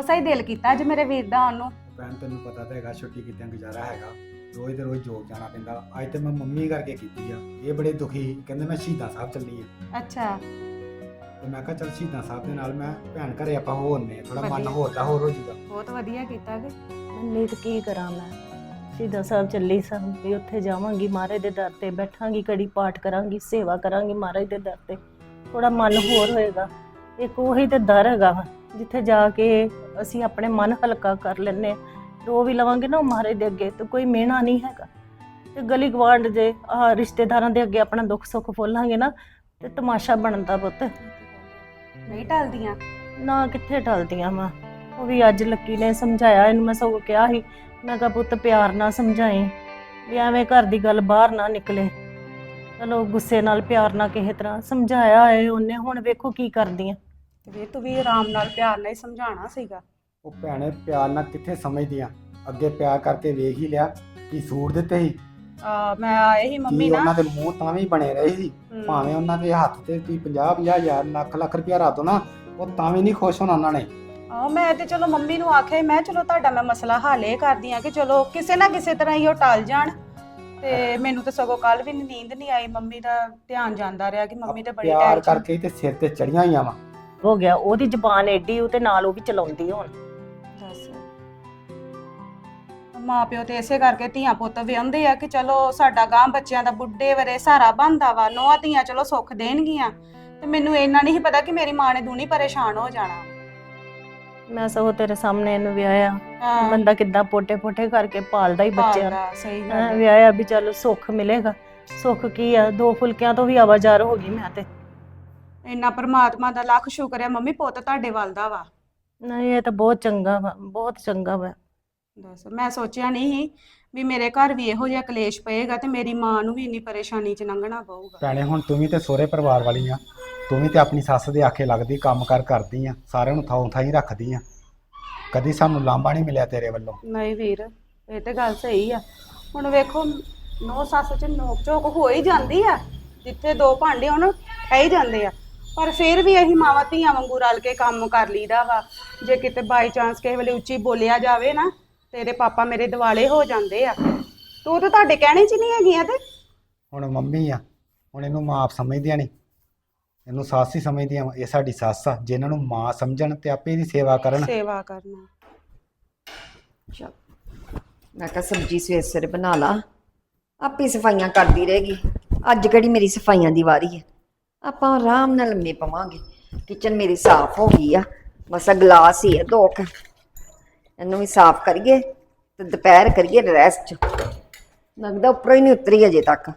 ਅਸਾ ਹੀ ਦਿਲ ਕੀਤਾ ਅੱਜ ਮੇਰੇ ਵੀਰ ਦਾ ਆਉਣ ਨੂੰ। ਭੈਣ ਤੈਨੂੰ ਪਤਾ ਤਾਂ ਹੈਗਾ ਛੁੱਟੀ ਕਿਤੇ ਗੁਜ਼ਾਰਾ ਹੈਗਾ। ਰੋਜ਼ ਦੇ ਰੋਜ਼ ਜੋਬ ਜਾਣਾ ਪੈਂਦਾ। ਅੱਜ ਤੇ ਮੈਂ ਮੰਮੀ ਕਰਕੇ ਕੀਤੀ ਆ। ਇਹ ਬੜੇ ਦੁਖੀ ਸੀ। ਕਹਿੰਦੇ ਮੈਂ ਸ਼ਹੀਦਾਂ ਸਾਹਿਬ ਚੱਲੀ ਆ। ਅੱਛਾ। ਤੇ ਮੈਂ ਕਿਹਾ ਚੱਲ ਸ਼ਹੀਦਾਂ ਸਾਹਿਬ ਦੇ ਨਾਲ ਮੈਂ ਭੈਣ ਘਰੇ ਆਪਾਂ ਹੋਰਨੇ ਥੋੜਾ ਮਨ ਵਧੀਆ। ਹੋਰ ਦਾ ਹੋਰ ਹੋ ਜੂਗਾ ਬਹੁਤ ਵਧੀਆ ਕੀਤਾ ਕਿ। ਨਹੀਂ ਤੇ ਕੀ ਕਰਾਂ ਮੈਂ? ਸ਼ਹੀਦਾਂ ਸਾਹਿਬ ਚੱਲੀ ਸਾਂ ਵੀ ਉੱਥੇ ਜਾਵਾਂਗੀ ਮਹਾਰਾਜ ਦੇ ਦਰ ਤੇ ਬੈਠਾਂਗੀ ਕੜੀ ਪਾਠ ਕਰਾਂਗੀ ਸੇਵਾ ਕਰਾਂਗੀ ਮਹਾਰਾਜ ਦੇ ਦਰ ਤੇ। ਥੋੜਾ ਮਨ ਹੋਰ ਹੋਏਗਾ। ਇੱਕ ਉਹੀ ਤੇ ਦਰ ਹੈਗਾ ਵਾ, ਜਿੱਥੇ ਜਾ ਕੇ ਅਸੀਂ ਆਪਣੇ ਮਨ ਹਲਕਾ ਕਰ ਲੈਨੇ ਰੋ ਵੀ ਲਵਾਂਗੇ ਨਾ ਉਹ ਮਹਾਰਾਜ ਦੇ ਅੱਗੇ ਤੇ ਕੋਈ ਮਿਹਣਾ ਨਹੀਂ ਹੈਗਾ। ਤੇ ਗਲੀ ਗਵਾਂਡ ਦੇ ਆ ਰਿਸ਼ਤੇਦਾਰਾਂ ਦੇ ਅੱਗੇ ਆਪਣਾ ਦੁੱਖ ਸੁੱਖ ਫੋਲਾਂਗੇ ਨਾ ਤੇ ਤਮਾਸ਼ਾ ਬਣਦਾ ਪੁੱਤ। ਨਹੀਂ ਟਲਦੀਆਂ? ਨਾ ਕਿੱਥੇ ਟਲਦੀਆਂ ਵਾ? ਉਹ ਵੀ ਅੱਜ ਲੱਕੀ ਨੇ ਸਮਝਾਇਆ ਇਹਨੂੰ ਮੈਂ ਸਗੋਂ ਕਿਹਾ ਸੀ ਮੈਂ ਕਿਹਾ ਪੁੱਤ ਪਿਆਰ ਨਾਲ ਸਮਝਾਈ ਵੀ ਐਵੇਂ ਘਰ ਦੀ ਗੱਲ ਬਾਹਰ ਨਾ ਨਿਕਲੇ। ਚਲੋ ਗੁੱਸੇ ਨਾਲ ਪਿਆਰ ਨਾਲ ਕਿਸੇ ਤਰ੍ਹਾਂ ਸਮਝਾਇਆ ਹੈ ਉਹਨੇ ਹੁਣ ਵੇਖੋ ਕੀ ਕਰਦੀਆਂ। ਤੇ ਵੀਰ ਤੂੰ ਵੀ ਆਰਾਮ ਨਾਲ ਪਿਆਰ ਨਾਲ ਹੀ ਸਮਝਾਉਣਾ ਸੀਗਾ। ਉਹ ਭੈਣੇ ਪਿਆਰ ਨਾਲ ਕਿੱਥੇ ਸਮਝਦੀਆਂ? ਅੱਗੇ ਪਿਆਰ ਕਰਕੇ ਵੇਖ ਹੀ ਲਿਆ ਕਿ ਸੂਟ ਦਿੱਤੇ ਸੀ? ਆ ਮੈਂ ਆਏ ਹੀ ਮੰਮੀ ਕੀ ਉਹਨਾਂ ਦੇ ਮੂੰਹ ਤਾਂ ਵੀ ਬਣੇ ਰਹੇ ਸੀ। ਹਮ, ਭਾਵੇਂ ਉਹਨਾਂ ਦੇ ਹੱਥ ਤੇ ਤੁਸੀਂ 50 50 ਹਜ਼ਾਰ ਲੱਖ ਲੱਖ ਰੁਪਇਆ ਰੱਖ ਦੋ ਨਾ ਉਹ ਤਾਂ ਵੀ ਨਹੀਂ ਖੁਸ਼ ਹੋਣਾ ਉਹਨਾਂ ਨੇ। ਆ ਮੈਂ ਤੇ ਚਲੋ ਮੰਮੀ ਨੂੰ ਆਖਿਆ ਸੀ, ਮੈਂ ਚਲੋ ਤੁਹਾਡਾ ਮੈਂ ਮਸਲਾ ਹੱਲ ਇਹ ਕਰਦੀ ਆ ਕਿ ਚਲੋ ਕਿਸੇ ਨਾ ਕਿਸੇ ਤਰ੍ਹਾਂ ਹੀ ਉਹ ਟਲ ਜਾਣ। ਤੇ ਮੈਨੂੰ ਤਾਂ ਸਗੋਂ ਕੱਲ ਵੀ ਨੀਂਦ ਨਹੀਂ ਆਈ ਮੰਮੀ ਦਾ ਧਿਆਨ ਜਾਂਦਾ ਰਿਹਾ ਕਿ ਮੰਮੀ ਤੇ ਬੜੀ ਪਿਆਰ ਟੈਨਸ਼ਨ ਕਰਕੇ ਤੇ ਸਿਰ ਤੇ ਚੜੀਆਂ ਹੋਈਆਂ ਵਾ। ਹੋ ਗਿਆ ਉਹਦੀ ਜ਼ਬਾਨ ਐਡੀ ਉਹ ਤੇ ਨਾਲ ਉਹ ਵੀ ਚਲਾਉਂਦੀ ਹੁਣ। ਦੱਸ। ਮਾਂ ਪਿਓ ਤੇ ਇਸੇ ਕਰਕੇ ਧੀਆਂ ਪੁੱਤ ਵਿਆਹੁੰਦੇ ਆ ਕਿ ਚਲੋ ਸਾਡਾ ਗਾਂ ਬੱਚਿਆਂ ਦਾ ਬੁੱਢੇ ਵਰੇ ਸਹਾਰਾ ਬਣਦਾ ਵਾ ਨੋਆ ਧੀਆਂ ਚਲੋ ਸੁੱਖ ਦੇਣਗੀਆਂ। ਤੇ ਮੈਨੂੰ ਇੰਨਾ ਨਹੀਂ ਪਤਾ ਕਿ ਮੇਰੀ ਮਾਂ ਨੇ ਦੂਣੀ ਪਰੇਸ਼ਾਨ ਹੋ ਜਾਣਾ। ਮੈਂ ਸਗੋਂ ਤੇਰੇ ਸਾਹਮਣੇ ਇਹਨੂੰ ਵਿਆਹਿਆ। ਹਾਂ। ਬੰਦਾ ਕਿੱਦਾਂ ਪੋਟੇ ਪੋਟੇ ਕਰਕੇ ਪਾਲਦਾ ਹੀ ਬੱਚਿਆਂ ਨੂੰ। ਭਾਲਦਾ, ਸਹੀ ਗੱਲ ਹੈਂ, ਹੈ। ਵਿਆਹਿਆ ਵੀ ਚੱਲ ਸੁੱਖ ਮਿਲੇਗਾ। ਸੁੱਖ ਕੀ ਆ ਦੋ ਫੁਲਕਿਆਂ ਤੋਂ ਵੀ ਆਵਾਜ਼ਾਰ ਹੋ ਗਈ ਮੈਂ ਤੇ। ਇੰਨਾ ਪਰਮਾਤਮਾ ਦਾ ਲੱਖ ਸ਼ੁਕਰ ਹੈ ਮੰਮੀ ਪੁੱਤ ਤੁਹਾਡੇ ਵੱਲ ਦਾ ਵਾ। ਨਹੀਂ ਇਹ ਤਾਂ ਬਹੁਤ ਚੰਗਾ ਵਾ ਬਹੁਤ ਚੰਗਾ ਵਾ। ਦੱਸ ਮੈਂ ਸੋਚਿਆ ਨਹੀਂ ਸੀ ਵੀ ਮੇਰੇ ਘਰ ਵੀ ਇਹੋ ਜਿਹਾ ਕਲੇਸ਼ ਪਏਗਾ ਤੇ ਮੇਰੀ ਮਾਂ ਨੂੰ ਵੀ ਇੰਨੀ ਪਰੇਸ਼ਾਨੀ 'ਚ ਲੰਘਣਾ ਪਊਗਾ। ਭੈਣੇ ਹੁਣ ਤੂੰ ਵੀ ਤੇ ਸਹੁਰੇ ਪਰਿਵਾਰ ਵਾਲੀ ਆ। ਤੂੰ ਵੀ ਤੇ ਆਪਣੀ ਸੱਸ ਦੇ ਆਖੇ ਲੱਗਦੀ ਕੰਮ ਕਰ ਕਰਦੀ ਆ ਸਾਰਿਆਂ ਨੂੰ ਥਾਂ ਥਾਂ ਹੀ ਰੱਖਦੀ ਆ। ਕਦੀ ਸਾਨੂੰ ਲਾਂਭਾ ਨਹੀਂ ਮਿਲਿਆ ਤੇਰੇ ਵੱਲੋਂ। ਨਹੀਂ ਵੀਰ ਇਹ ਤੇ ਗੱਲ ਸਹੀ ਆ। ਹੁਣ ਵੇਖੋ ਨੋ ਸੱਸ 'ਚ ਨੋਕ ਝੋਕ ਹੋ ਹੀ ਜਾਂਦੀ ਆ। ਜਿੱਥੇ ਦੋ ਭਾਂਡੇ ਹੋਣ ਖੈ ਹੀ ਜਾਂਦੇ ਆ। ਪਰ ਫਿਰ ਵੀ ਅਸੀਂ ਮਾਵਾਂ ਧੀਆਂ ਵਾਂਗੂ ਰਲ ਕੇ ਕੰਮ ਕਰ ਲਈਦਾ ਵਾ। ਜੇ ਕਿਤੇ ਬਾਈ ਚਾਂਸ ਕਿਸੇ ਵੇਲੇ ਉੱਚੀ ਬੋਲਿਆ ਜਾਵੇ ਨਾ ਤੇਰੇ ਪਾਪਾ ਮੇਰੇ ਦਿਵਾਲੇ ਹੋ ਜਾਂਦੇ ਆ। ਤੂੰ ਤਾਂ ਤੁਹਾਡੇ ਕਹਿਣੇ 'ਚ ਨਹੀਂ ਹੈਗੀਆਂ ਤੇ ਹੁਣ ਮੰਮੀ ਆ ਹੁਣ ਇਹਨੂੰ ਮਾਂ ਆਪ ਸਮਝਦੀਆਂ ਨਹੀਂ। ਇਹਨੂੰ ਸੱਸ ਹੀ ਸਮਝਦੀਆਂ ਵਾਂ। ਇਹ ਸਾਡੀ ਸੱਸ ਆ। ਜੇ ਇਹਨਾਂ ਨੂੰ ਮਾਂ ਸਮਝਣ ਤੇ ਆਪੇ ਇਹਦੀ ਸੇਵਾ ਕਰਨ। ਸੇਵਾ ਕਰਨਾ। ਚੱਲ ਮੈਂ ਕਿਹਾ ਸਬਜੀ ਸਵੇਰ ਸਵੇਰੇ ਬਣਾ ਲਾ। ਆਪੇ ਸਫਾਈਆਂ ਕਰਦੀ ਰਹੇਗੀ। ਅੱਜ ਕਿਹੜੀ ਮੇਰੀ ਸਫਾਈਆਂ ਦੀ ਵਾਰੀ ਹੈ? ਆਪਾਂ ਆਰਾਮ ਨਾਲ ਲੰਮੇ ਪਵਾਂਗੇ। ਕਿਚਨ ਮੇਰੀ ਸਾਫ਼ ਹੋ ਗਈ ਆ। ਬਸ ਆ ਗਲਾਸ ਹੀ ਆ, ਦੋ ਕੁ। ਇਹਨੂੰ ਵੀ ਸਾਫ਼ ਕਰੀਏ ਤੇ ਦੁਪਹਿਰ ਕਰੀਏ ਰੈਸਟ ਲੱਗਦਾ ਉੱਪਰੋਂ ਹੀ ਨਹੀਂ ਉਤਰੀ ਅਜੇ ਤੱਕ।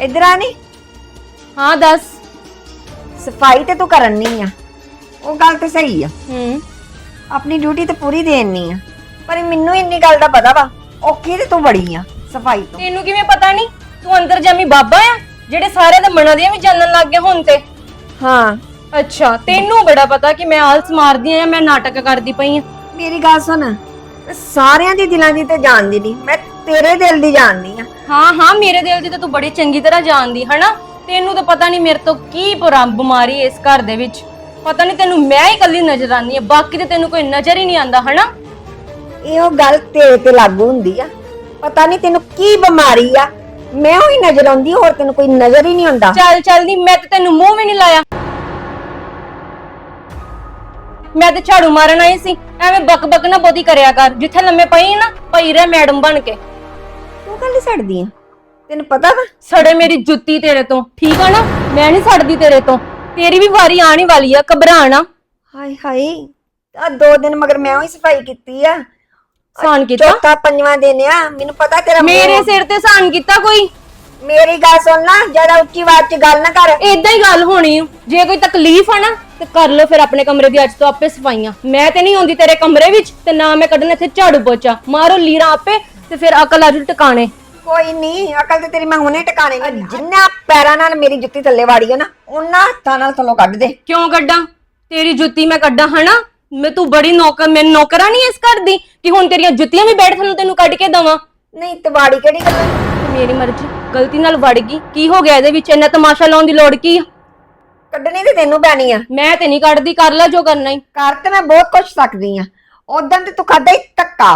ਇਧਰ ਆ ਨੀ? ਹਾਂ ਦੱਸ। ਸਫ਼ਾਈ ਤੇ ਤੂੰ ਕਰਨੀ ਆ। ਉਹ ਗੱਲ ਤੇ ਸਹੀ ਆ। ਹੂੰ। ਆਪਣੀ ਡਿਊਟੀ ਤੇ ਪੂਰੀ ਦੇਣੀ ਆ। ਪਰ ਮੈਨੂੰ ਇੰਨੀ ਗੱਲ ਦਾ ਪਤਾ ਵਾ ਔਖੀ ਤੇ ਤੂੰ ਬੜੀ ਆ ਸਫ਼ਾਈ ਤੋਂ? ਤੈਨੂੰ ਕਿਵੇਂ ਪਤਾ ਨਹੀਂ ਤੂੰ ਅੰਦਰ ਜਾਮੀ ਬਾਬਾ ਆ ਜਿਹੜੇ ਸਾਰੇ ਦੇ ਮਨਾਂ ਦੀਆਂ ਵੀ ਜਾਣਨ ਲੱਗ ਗਿਆ ਹੁਣ ਤੇ। ਹਾਂ। ਅੱਛਾ ਤੈਨੂੰ ਬੜਾ ਪਤਾ ਕਿ ਮੈਂ ਆਲਸ ਮਾਰਦੀ ਆ ਮੈਂ ਨਾਟਕ ਕਰਦੀ ਪਈ ਆ। ਮੇਰੀ ਗੱਲ ਸੁਣ ਸਾਰਿਆਂ ਦੀ ਦਿਲਾਂ ਦੀ ਤੇ ਜਾਣਦੀ ਨਹੀਂ ਮੈਂ ਤੇਰੇ ਦਿਲ ਦੀ ਜਾਣਦੀ ਆ। ਹਾਂ ਹਾਂ ਮੇਰੇ ਦਿਲ ਦੀ ਤਾਂ ਤੂੰ ਬੜੀ ਚੰਗੀ ਤਰ੍ਹਾਂ ਜਾਣਦੀ ਹਨਾ? ਤੈਨੂੰ ਤਾਂ ਪਤਾ ਨਹੀਂ ਮੇਰੇ ਤੋਂ ਕੀ ਪੁਰਾ ਬਿਮਾਰੀ ਇਸ ਘਰ ਦੇ ਵਿੱਚ। ਪਤਾ ਨਹੀਂ ਤੈਨੂੰ ਮੈਂ ਹੀ ਇਕੱਲੀ ਨਜ਼ਰ ਆਉਂਦੀ ਆ ਬਾਕੀ ਤੇ ਤੈਨੂੰ ਕੋਈ ਨਜ਼ਰ ਹੀ ਨਹੀਂ ਆਉਂਦਾ ਹਨਾ? ਇਹੋ ਗੱਲ ਤੇਰੇ ਤੇ ਲਾਗੂ ਹੁੰਦੀ ਆ। ਪਤਾ ਨਹੀਂ ਤੈਨੂੰ ਕੀ ਬਿਮਾਰੀ ਆ। ਮੈਂ ਉਹੀ ਨਜ਼ਰ ਆਉਂਦੀ ਹੋਰ ਤੈਨੂੰ ਕੋਈ ਨਜ਼ਰ ਹੀ ਨਹੀਂ ਆਉਂਦਾ। ਚੱਲ ਚੱਲ ਨਹੀਂ ਮੈਂ ਤੇ ਤੈਨੂੰ ਮੂੰਹ ਵੀ ਨਹੀਂ ਲਾਇਆ। ਮੈਂ ਤੇ ਝਾੜੂ ਮਾਰਨ ਆਈ ਸੀ ਐਵੇਂ ਬਕ ਬਕ ਨਾ ਬੋਦੀ ਕਰਿਆ ਕਰ ਜਿੱਥੇ ਲੰਮੇ ਪਈ ਨਾ ਪਈ ਰਹਿ ਮੈਡਮ ਬਣ ਕੇ। ਕੱਲੀ ਛੱਡਦੀ ਆ? ਤੈਨੂੰ ਪਤਾ ਵਾ? ਸੜੇ ਮੇਰੀ ਜੁੱਤੀ ਤੇਰੇ ਤੋਂ ਠੀਕ ਆ ਨਾ? ਮੈਂ ਨਹੀਂ ਛੱਡਦੀ ਤੇਰੇ ਤੋਂ। ਤੇਰੀ ਵੀ ਵਾਰੀ ਆਣੀ ਵਾਲੀ ਆ ਘਬਰਾਣਾ। ਹਾਏ ਹਾਏ ਆ ਦੋ ਦਿਨ ਮਗਰ ਮੈਂ ਉਹੀ ਸਫ਼ਾਈ ਕੀਤੀ ਆ। ਸਾਨ ਕੀਤਾ? ਚੌਥਾ ਪੰਜਵਾਂ ਦਿਨ ਆ ਮੈਨੂੰ ਪਤਾ ਤੇਰਾ ਮੇਰੇ ਸਿਰ ਤੇ ਸਾਨ ਕੀਤਾ ਕੋਈ? ਮੇਰੀ ਗੱਲ ਸੁਣ ਲੈ ਜ਼ਿਆਦਾ ਉੱਚੀ ਆਵਾਜ਼ 'ਚ ਗੱਲ ਨਾ ਕਰ। ਇਦਾਂ ਹੀ ਗੱਲ ਹੋਣੀ ਆ। ਜੇ ਕੋਈ ਤਕਲੀਫ ਆ ਨਾ ਤੇ ਕਰ ਲੋ ਫਿਰ ਆਪਣੇ ਕਮਰੇ ਦੀ ਅੱਜ ਤੋਂ ਆਪੇ ਸਫਾਈਆਂ। ਮੈਂ ਤੇ ਨਹੀਂ ਆਉਂਦੀ ਤੇਰੇ ਕਮਰੇ ਵਿੱਚ ਤੇ ਨਾ ਮੈਂ ਕੱਢਣਾ ਇੱਥੇ ਝਾੜੂ ਪੋਚਾ। ਮਾਰੋ ਲੀਰਾਂ ਆਪੇ ਤੇ ਫਿਰ ਅਕਲ ਆਜੂ ਟਿਕਾਣੇ। ਕੋਈ ਨਹੀਂ ਅਕਲ ਤੇ ਤੇਰੀ ਮੈਂ ਹੁਣੇ ਟਿਕਾਣੇ ਨਹੀਂ ਜਿੰਨਾ ਪੈਰਾਂ ਨਾਲ ਮੇਰੀ ਜੁੱਤੀ ਥੱਲੇ ਵਾੜੀ ਆ ਨਾ ਉਹਨਾਂ ਹੱਥਾਂ ਨਾਲ ਥੱਲੋਂ ਕੱਢ ਦੇ। ਕਿਉਂ ਕੱਢਾਂ? ਤੇਰੀ ਜੁੱਤੀ ਮੈਂ ਕੱਢਾਂ ਹਨਾ? ਮੈਂ ਤੂੰ ਬੜੀ ਨੌਕਰ ਮੈਂ ਨੌਕਰਾਂ ਨਹੀਂ ਇਸ ਘਰ ਦੀ ਕਿ ਹੁਣ ਤੇਰੀਆਂ ਜੁੱਤੀਆਂ ਵੀ ਬੈਠ ਥੱਲੋਂ ਤੈਨੂੰ ਕੱਢ ਕੇ ਦਵਾਂ? ਨਹੀਂ ਤੇ ਵਾੜੀ ਕਿਹੜੀ ਗੱਲ ਮੇਰੀ ਮਰਜ਼ੀ ਗਲਤੀ ਨਾਲ ਵੜ ਗਈ। ਕੀ ਹੋ ਗਿਆ ਇਹਦੇ ਵਿੱਚ? ਇੰਨਾ ਤਮਾਸ਼ਾ ਲਾਉਣ ਦੀ ਲੋੜ ਕੀ ਆ? ਕੱਢਣੀ ਤੇ ਤੈਨੂੰ ਪੈਣੀ ਆ। ਮੈਂ ਤੇ ਨਹੀਂ ਕੱਢਦੀ ਕਰ ਲੈ ਜੋ ਕਰਨਾ ਹੀ। ਕਰ ਤੇ ਮੈਂ ਬਹੁਤ ਕੁਝ ਸਕਦੀ ਆ। ਉਦੋਂ ਤੇ ਤੂੰ ਖਾਦਾ ਹੀ ਧੱਕਾ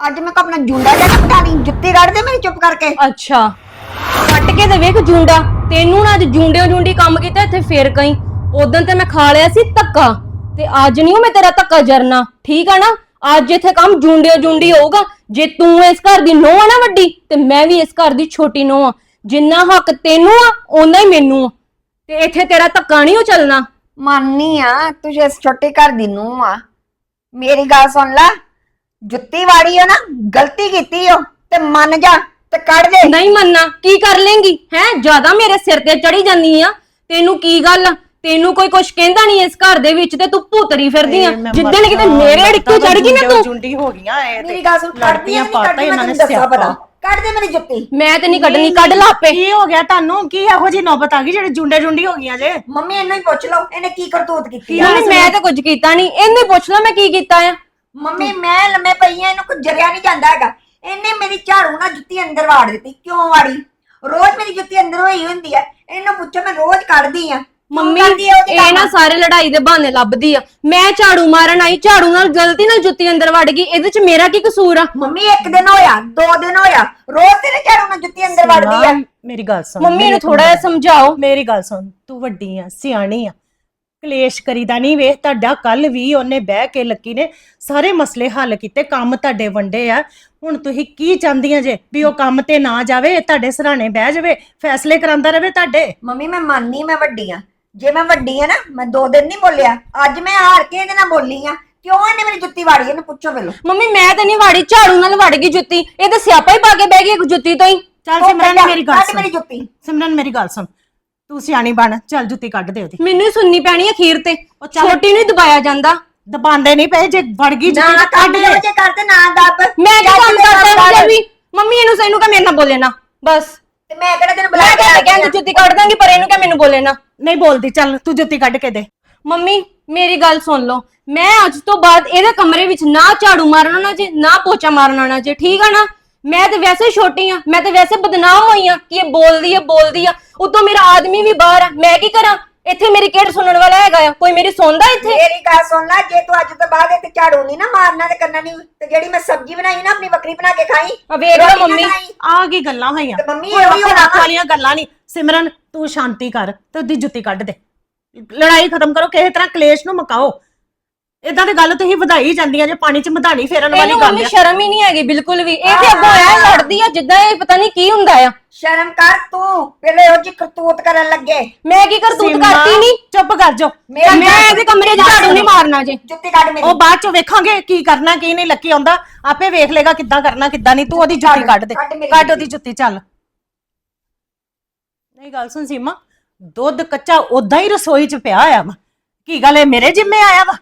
ਅੱਜ ਮੈਂ ਕੋ ਆਪਣਾ ਜੁੰਡਾ ਜਾ ਕਟਾਣੀ ਜੁੱਤੀ ਕੱਢ ਦੇ ਮੇਰੀ ਚੁੱਪ ਕਰਕੇ। ਅੱਛਾ। ਕੱਟ ਕੇ ਤੇ ਵੇਖ ਜੂੰਡਾ। ਤੈਨੂੰ ਨਾ ਅੱਜ ਜੂੰਡਿਓ ਜੂੰਡੀ ਕੰਮ ਕੀਤਾ ਇੱਥੇ ਫੇਰ ਕਈ ਉਦੋਂ ਤੇ ਮੈਂ ਖਾ ਲਿਆ ਸੀ ਧੱਕਾ। ਤੇ ਅੱਜ ਨਹੀਂ ਮੈਂ ਤੇਰਾ ਧੱਕਾ ਜਰਨਾ। ਠੀਕ ਆ ਨਾ? ਅੱਜ ਇੱਥੇ ਕੰਮ ਜੂੰਡਿਓ ਜੂੰਡੀ ਹੋਊਗਾ ਜੇ ਤੂੰ ਇਸ ਘਰ ਦੀ ਨੋਹ ਆ ਨਾ ਵੱਡੀ ਤੇ ਮੈਂ ਵੀ ਇਸ ਘਰ ਦੀ ਛੋਟੀ ਨੋਹ ਆ। ਜਿੰਨਾ ਹੱਕ ਤੈਨੂੰ ਆ ਓਨਾ ਹੀ ਮੈਨੂੰ ਆ। ਤੇ ਇੱਥੇ ਤੇਰਾ ਧੱਕਾ ਨਹੀਂ ਉਹ ਚੱਲਣਾ। ਮੰਨਨੀ ਆ ਤੂੰ ਇਸ ਛੋਟੇ ਘਰ ਦੀ ਨੂੰ ਆ। ਮੇਰੀ ਗੱਲ ਸੁਣ ਲੈ। ਜੁੱਤੀ ਵਾੜੀ ਆ ਨਾ ਗਲਤੀ ਕੀਤੀ ਓ ਤੇ ਮੰਨ ਜਾ ਤੇ ਕੱਢ ਦੇ। ਨਹੀਂ ਮੰਨਣਾ ਕੀ ਕਰ ਲੇਂਗੀ? ਹੈ ਜ਼ਿਆਦਾ ਮੇਰੇ ਸਿਰ ਤੇ ਚੜੀ ਜਾਂਦੀ ਆ ਤੈਨੂੰ ਕੀ ਗੱਲ? ਤੈਨੂੰ ਕੋਈ ਕੁਛ ਕਹਿੰਦਾ ਨਹੀਂ ਇਸ ਘਰ ਦੇ ਵਿੱਚ ਤੇ ਤੂੰ ਭੂਤਰੀ ਫਿਰਦੀ ਆ। ਜਿੱਦਣ ਕਿਤੇ ਮੇਰੇ ਅੜਿੱਕੇ ਚੜ ਗਈ ਨਾ ਤੂੰ। ਜੁੰਡੀ ਹੋ ਗਈਆਂ ਇਹ ਮੇਰੀ ਗੱਲ ਸੁਣ ਕੱਢਦੀ ਆ ਲੜਕੀਆਂ ਨਹੀਂ ਪਾਤਾ ਕੱਢਦੀ ਇਹਨਾਂ ਮੈਂ ਨੇ ਤੈਨੂੰ ਦੱਸਾਂ ਪਤਾ। ਸਿਆਪਾ ਕੱਢ ਦੇ ਮੇਰੀ ਜੁੱਤੀ। ਮੈਂ ਤੇ ਨਹੀਂ ਕੱਢਣੀ ਕੱਢ ਲਾ ਆਪੇ। ਕੀ ਹੋ ਗਿਆ ਤੁਹਾਨੂੰ? ਕੀ ਇਹੋ ਜੀ ਨੌਬਤ ਆ ਗਈ ਜਿਹੜੇ ਜੁੰਡੇ ਜੁੰਡੀ ਹੋ ਗਈਆਂ ਜੇ? ਮੰਮੀ ਇਹਨੂੰ ਹੀ ਪੁੱਛ ਲਓ ਇਹਨੇ ਕੀ ਕਰਤੂਤ ਕੀਤੀ ਆ? ਮੈਂ ਤਾਂ ਕੁਝ ਕੀਤਾ ਨਹੀਂ। ਇਹਨੇ ਪੁੱਛ ਲਾ ਮੈਂ ਕੀ ਕੀਤਾ ਆ। ਮੰਮੀ ਮੈਂ ਲੰਮੇ ਪਈ ਆ ਇਹਨੂੰ ਕੁਝ ਜਰਿਆ ਨਹੀਂ ਜਾਂਦਾ ਹੈਗਾ। ਇਹਨੇ ਮੇਰੀ ਝਾੜੂ ਨਾਲ ਜੁੱਤੀ ਅੰਦਰ ਵਾੜ ਦਿੱਤੀ। ਕਿਉਂ ਵਾੜੀ? ਰੋਜ਼ ਮੇਰੀ ਜੁੱਤੀ ਅੰਦਰ ਹੋਈ ਹੁੰਦੀ ਆ। ਇਹਨੂੰ ਪੁੱਛੋ ਮੈਂ ਰੋਜ਼ ਕੱਢਦੀ ਆ। ਮੰਮੀ ਇਹ? ਨਾ ਸਾਰੇ ਲੜਾਈ ਦੇ ਬਹਾਨੇ ਲੱਭਦੀ ਆ। ਮੈਂ ਝਾੜੂ ਮਾਰਨ ਆਈ ਝਾੜੂ ਨਾਲ ਗਲਤੀ ਨਾਲ ਜੁੱਤੀ ਅੰਦਰ ਵੜ ਗਈ। ਇਹਦੇ ਚ ਮੇਰਾ ਕੀ ਕਸੂਰ ਆ? ਮੰਮੀ ਇੱਕ ਦਿਨ ਹੋਇਆ ਦੋ ਦਿਨ ਹੋਇਆ। ਰੋਜ਼ ਤੇਰੇ ਝਾੜੂ ਨਾਲ ਜੁੱਤੀ ਅੰਦਰ ਵੜਦੀ ਆ। ਮੇਰੀ ਗੱਲ ਸੁਣ ਮੰਮੀ ਨੂੰ ਥੋੜਾ ਜਿਹਾ ਸਮਝਾਓ। ਮੇਰੀ ਗੱਲ ਸੁਣ ਤੂੰ ਵੱਡੀ ਆ ਸਿਆਣੀ ਆ। ਕਲੇਸ਼ ਕਰੀਦਾ ਨਹੀਂ ਵੇਖ ਤੁਹਾਡਾ ਕੱਲ ਵੀ ਉਹਨੇ ਬਹਿ ਕੇ ਲੱਕੀ ਨੇ ਸਾਰੇ ਮਸਲੇ ਹੱਲ ਕੀਤੇ ਕੰਮ ਤੁਹਾਡੇ ਵੰਡੇ ਆ। ਹੁਣ ਤੁਸੀਂ ਕੀ ਚਾਹੁੰਦੀਆਂ ਜੇ ਵੀ ਉਹ ਕੰਮ ਤੇ ਨਾ ਜਾਵੇ ਤੁਹਾਡੇ ਸਰਾਣੇ ਬਹਿ ਜਾਵੇ ਫੈਸਲੇ ਕਰਾਂਦਾ ਰਵੇ ਤੁਹਾਡੇ? ਮੰਮੀ ਮੈਂ ਮੰਨਨੀ ਮੈਂ ਵੱਡੀ ਆ ਜੇ ਮੈਂ ਵੱਡੀ ਆ ਨਾ ਮੈਂ ਦੋ ਦਿਨ ਨਹੀਂ ਬੋਲਿਆ। ਅੱਜ ਮੈਂ ਹਾਰ ਕੇ ਇਹਦੇ ਨਾਲ ਬੋਲੀ ਆ ਕਿਉਂ ਇਹਨੇ ਮੇਰੀ ਜੁੱਤੀ ਵਾੜੀ ਇਹਨੂੰ ਪੁੱਛੋ ਪਹਿਲਾਂ ਮੰਮੀ ਮੈਂ ਤਾਂ ਨਹੀਂ ਵਾੜੀ ਝਾੜੂ ਨਾਲ ਵੜ ਗਈ ਜੁੱਤੀ। ਇਹ ਤਾਂ ਸਿਆਪਾ ਹੀ ਪਾ ਕੇ ਬਹਿ ਗਈ ਇੱਕ ਜੁੱਤੀ ਤੋਂ ਹੀ। ਚੱਲ ਸਿਮਰਨ ਮੇਰੀ ਗੱਲ ਕੱਢ ਸੁਣ। ਮੇਰੀ ਜੁੱਤੀ। ਸਿਮਰਨ ਮੇਰੀ ਗੱਲ ਸੁਣ। ਤੂੰ ਸਿਆਣੀ ਬਣ ਚੱਲ ਜੁੱਤੀ ਕੱਢ ਦੇ ਉਹਦੀ। ਮੈਨੂੰ ਹੀ ਸੁਣਨੀ ਪੈਣੀ ਆ ਅਖੀਰ ਤੇ। ਉਹ ਚੱਲ- ਛੋਟੀ ਨੂੰ ਹੀ ਦਬਾਇਆ ਜਾਂਦਾ। ਦਬਾਉਂਦੇ ਨਹੀਂ ਪਏ ਜੇ ਵੜ ਗਈ ਨਾ ਜੁੱਤੀ ਤਾਂ ਕੱਢ ਦੇ। ਜੇ ਕਰਦੇ ਨਾ ਦੱਬ। ਮੈਂ ਕੀ ਕੰਮ ਕਰਦਾ ਕਰ। ਹਾਂ ਵੀ ਮੰਮੀ ਇਹਨੂੰ ਸੈਨੂੰ ਕਹ ਮੇਰੇ ਨਾਲ ਬੋਲੇ ਨਾ। ਬਸ। ਤੇ ਮੈਂ ਕਿਹੜਾ ਤੈਨੂੰ ਮੈਂ ਬੁਲਾ ਕੇ ਕਹਿੰਦਾ ਕਹਿੰਦੀ ਜੁੱਤੀ ਕੱਢ ਦਾਂਗੀ ਪਰ ਇਹਨੂੰ ਕਹ ਮੈਨੂੰ ਬੋਲੇ ਨਾ। ਨਹੀਂ ਬੋਲਦੀ ਚੱਲ ਤੂੰ ਜੁੱਤੀ ਕੱਢ ਕੇ ਦੇ। ਮੰਮੀ ਮੇਰੀ ਗੱਲ ਸੁਣ ਲਓ। ਮੈਂ ਅੱਜ ਤੋਂ ਬਾਅਦ ਇਹਦੇ ਕਮਰੇ ਵਿੱਚ ਨਾ ਝਾੜੂ ਮਾਰਨਾ ਨਾ ਜੇ ਨਾ ਪੋਚਾ ਮਾਰਨਾ ਨਾ ਜੇ ਠੀਕ ਆ ਨਾ? ਮੈਂ ਤੇ ਵੈਸੇ ਹੀ ਛੋਟੀ ਆ ਮੈਂ ਤੇ ਵੈਸੇ ਬਦਨਾਮ ਹੋਈ ਆ ਕਿ ਇਹ ਬੋਲਦੀ ਆ ਬੋਲਦੀ ਆ। ਉਤੋਂ ਮੇਰਾ ਆਦਮੀ ਵੀ ਬਾਹਰ ਆ ਮੈਂ ਕੀ ਕਰਾਂ? ਇੱਥੇ ਮੇਰੀ ਕਿਹੜ ਸੁਣਨ ਵਾਲਾ ਹੈਗਾ ਆ? ਕੋਈ ਮੇਰੀ ਸੁਣਦਾ ਇੱਥੇ? ਮੇਰੀ ਗੱਲ ਸੁਣ ਲੈ ਜੇ ਤੂੰ ਅੱਜ ਤੋਂ ਬਾਅਦ ਇੱਥੇ ਝਾੜੂ ਨਹੀਂ ਨਾ ਮਾਰਨਾ ਤੇ ਕਰਨਾ ਨਹੀਂ ਤੇ ਜਿਹੜੀ ਮੈਂ ਸਬਜ਼ੀ ਬਣਾਈ ਨਾ ਆਪਣੀ ਵੱਖਰੀ ਬਣਾ ਕੇ ਖਾਈ। ਆ ਵੇਖ ਲਓ ਰੋਟੀ ਨਾ ਮੰਮੀ ਖਾਈ। ਆ ਕੀ ਗੱਲਾਂ ਹੋਈਆਂ? ਤੇ ਮੰਮੀ ਕੋਈ ਇਹੋ ਹੀ ਵੱਖ ਹੋਣਾ ਵਾ। ਵਾਲੀਆਂ ਗੱਲਾਂ ਨਹੀਂ। ਸਿਮਰਨ ਤੂੰ ਸ਼ਾਂਤੀ ਕਰ ਤੇ ਉਹਦੀ ਜੁੱਤੀ ਕੱਢ ਦੇ। ਲੜਾਈ ਖਤਮ ਕਰੋ ਕਿਸੇ ਤਰ੍ਹਾਂ ਕਲੇਸ਼ ਨੂੰ ਮਕਾਓ। ਇਦਾਂ ਦੀ ਗੱਲ ਤੁਸੀਂ ਵਧਾਈ ਜਾਂਦੀਆਂ ਜੇ ਪਾਣੀ 'ਚ ਮਧਾਣੀ ਫੇਰਨ ਵਾਲੀ ਇਹਨੂੰ ਗੱਲ ਮੰਮੀ ਆ। ਸ਼ਰਮ ਹੀ ਨਹੀਂ ਹੈਗੀ ਬਿਲਕੁਲ ਵੀ। ਇਹ ਤੇ ਅੱਗੋਂ ਐ ਲੜਦੀ ਆ ਜਿੱਦਾਂ ਇਹ ਪਤਾ ਨਹੀਂ ਕੀ ਹੁੰਦਾ ਆ। ਸ਼ਰਮ ਕਰ ਤੂੰ ਪਹਿਲੇ ਉਹ ਜੀ ਕਰਤੂਤ ਕਰਨ ਲੱਗੇ। ਮੈਂ ਕੀ ਕਰਤੂਤ ਸੀਮਾ, ਕਰਤੀ ਨਹੀਂ ਚੁੱਪ ਕਰ ਜਾ ਮੇਰੀ ਮੈਂ ਗੱਲ ਇਹਦੇ ਕਮਰੇ 'ਚ ਝਾੜੂ ਨਹੀਂ ਮਾਰਨਾ ਜੇ। ਜੁੱਤੀ ਕੱਢ ਮੇਰੀ। ਉਹ ਬਾਅਦ 'ਚ ਵੇਖਾਂਗੇ ਕੀ ਕਰਨਾ ਕੀ ਨਹੀਂ ਲੱਕੀ ਆਉਂਦਾ। ਆਪੇ ਵੇਖ ਲੇਗਾ ਕਿੱਦਾਂ ਕਰਨਾ ਕਿੱਦਾਂ ਨਹੀਂ। ਤੂੰ ਉਹਦੀ ਜੁੱਤੀ ਕੱਢ ਦੇ। ਕੱਢ ਮੇਰੀ ਕੱਢ ਉਹਦੀ ਜੁੱਤੀ। ਚੱਲ। ਨਹੀਂ ਗੱਲ ਸੁਣ ਸੀਮਾ। ਦੁੱਧ ਕੱਚਾ ਉਦਾਂ ਹੀ ਰਸੋਈ 'ਚ ਪਿਆ ਆ ਵਾ। ਕੀ ਗੱਲ ਇਹ ਮੇਰੇ ਜਿੰਮੇ ਆਇਆ ਵਾ?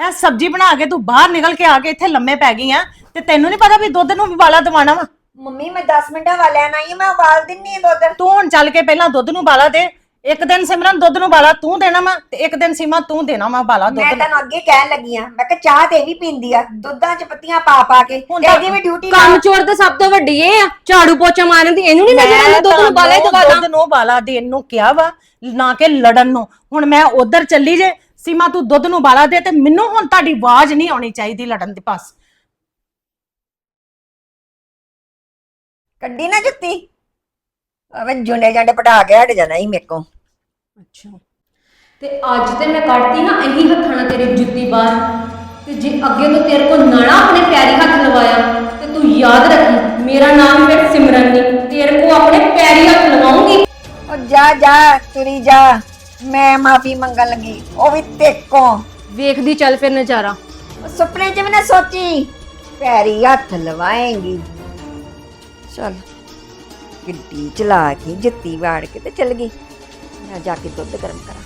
ਹੈ ਸਬਜ਼ੀ ਬਣਾ ਕੇ ਤੂੰ ਬਾਹਰ ਨਿਕਲ ਕੇ ਆ ਕੇ ਇੱਥੇ ਲੰਮੇ ਪੈ ਗਈ ਆ ਤੇ ਤੈਨੂੰ ਨਹੀਂ ਪਤਾ ਵੀ ਦੁੱਧ ਨੂੰ ਵੀ ਵਾਲਾ ਦਵਾਣਾ ਵਾ? ਮੰਮੀ ਮੈਂ 10 ਮਿੰਟਾਂ ਵਾਲ ਲੈਣ ਆਈ ਹਾਂ ਮੈਂ ਉਬਾਲ ਦਿੰਨੀ ਆ ਦੁੱਧ। ਤੂੰ ਹੁਣ ਚੱਲ ਕੇ ਪਹਿਲਾਂ ਦੁੱਧ ਨੂੰ ਵਾਲਾ ਦੇ। ਇੱਕ ਦਿਨ ਸਿਮਰਨ ਦੁੱਧ ਨੂੰ ਵਾਲਾ ਤੂੰ ਦੇਣਾ ਵਾ ਤੇ ਇੱਕ ਦਿਨ ਸੀਮਾ ਤੂੰ ਦੇਣਾ ਵਾ ਵਾਲਾ ਦੁੱਧ ਮੈਂ ਨੂੰ। ਤੈਨੂੰ ਅੱਗੇ ਕਹਿਣ ਲੱਗੀ ਆ ਮੈਂ ਕਿਹਾ ਚਾਹ ਤੇ ਇਹ ਵੀ ਪੀਂਦੀ ਆ ਦੁੱਧਾਂ 'ਚ ਪੱਤੀਆਂ ਪਾ ਪਾ ਕੇ। ਹੁਣ ਤੇ ਤਾਂ ਇਹਦੀ ਵੀ ਡਿਊਟੀ ਕੰਮ ਚੋਰ ਤਾਂ ਸਭ ਤੋਂ ਵੱਡੀ ਇਹ ਆ ਝਾੜੂ ਪੋਚਾ ਮਾਰਨ ਦੀ ਇਹਨੂੰ ਨਹੀਂ ਨਜ਼ਰ ਆਉਂਦੀ ਦੁੱਧ ਨੂੰ ਬਾਲੇ ਦਵਾ ਦੁੱਧ ਨੂੰ ਵਾਲਾ ਦੇਣ ਨੂੰ ਕਿਹਾ ਵਾ ਨਾ ਕਿ ਲੜਨ ਨੂੰ। ਹੁਣ ਮੈਂ ਉਧਰ ਚੱਲੀ ਜੇ ਸੀਮਾ ਤੂੰ ਦੁੱਧ ਨੂੰ ਵਾਲਾ ਦੇ ਤੇ ਮੈਨੂੰ ਹੁਣ ਤੁਹਾਡੀ ਆਵਾਜ਼ ਨਹੀਂ ਆਉਣੀ ਚਾਹੀਦੀ ਲੜਨ ਦੇ ਪਾਸ। ਕੱਢੀ ਨਾ ਜੁੱਤੀ। ਅਵੇ ਜੁੰਡੇ ਜਾਂਡੇ ਪਟਾ ਕੇ ਹਟ ਜਾਣਾ ਹੀ ਮੇਰੇ ਕੋ ਅੱਛਾ। ਤੇ ਅੱਜ ਤੇ ਮੈਂ ਕੱਢਤੀ ਨਾ ਇਹੀ ਹੱਥਾਂ ਨਾਲ ਤੇਰੀ ਜੁੱਤੀ ਬਾਹਰ। ਤੇ ਜੇ ਅੱਗੇ ਤੋਂ ਤੇਰੇ ਕੋਲ ਨਾਣਾ ਆਪਣੇ ਪੈਰੀ ਹੱਥ ਲਵਾਇਆ ਤੇ ਤੂੰ ਯਾਦ ਰੱਖੀ ਮੇਰਾ ਨਾਮ ਫਿਰ ਸਿਮਰਨ। ਨਹੀਂ ਤੇਰੇ ਕੋ ਆਪਣੇ ਪੈਰੀ ਹੱਥ ਲਵਾਉਂਗੀ। ਉਹ ਜਾ ਜਾ ਤੁਰੀ ਜਾ। ਮੈਂ ਮਾਫੀ ਮੰਗਣ ਲੱਗੀ ਉਹ ਵੀ ਤੇਕੋ ਵੇਖਦੀ ਚੱਲ ਫਿਰ ਨਜ਼ਾਰਾ। ਸੁਪਨੇ 'ਚ ਵੀ ਨਾ ਸੋਚੀ ਪੈਰੀ ਹੱਥ ਲਵਾਏਂਗੀ। ਚਲ ਗੱਡੀ ਚਲਾ ਕੇ ਜੁੱਤੀ ਵਾੜ ਕੇ ਤੇ ਚਲ ਗਈ। ਮੈਂ ਜਾ ਕੇ ਦੁੱਧ ਗਰਮ ਕਰਾਂ।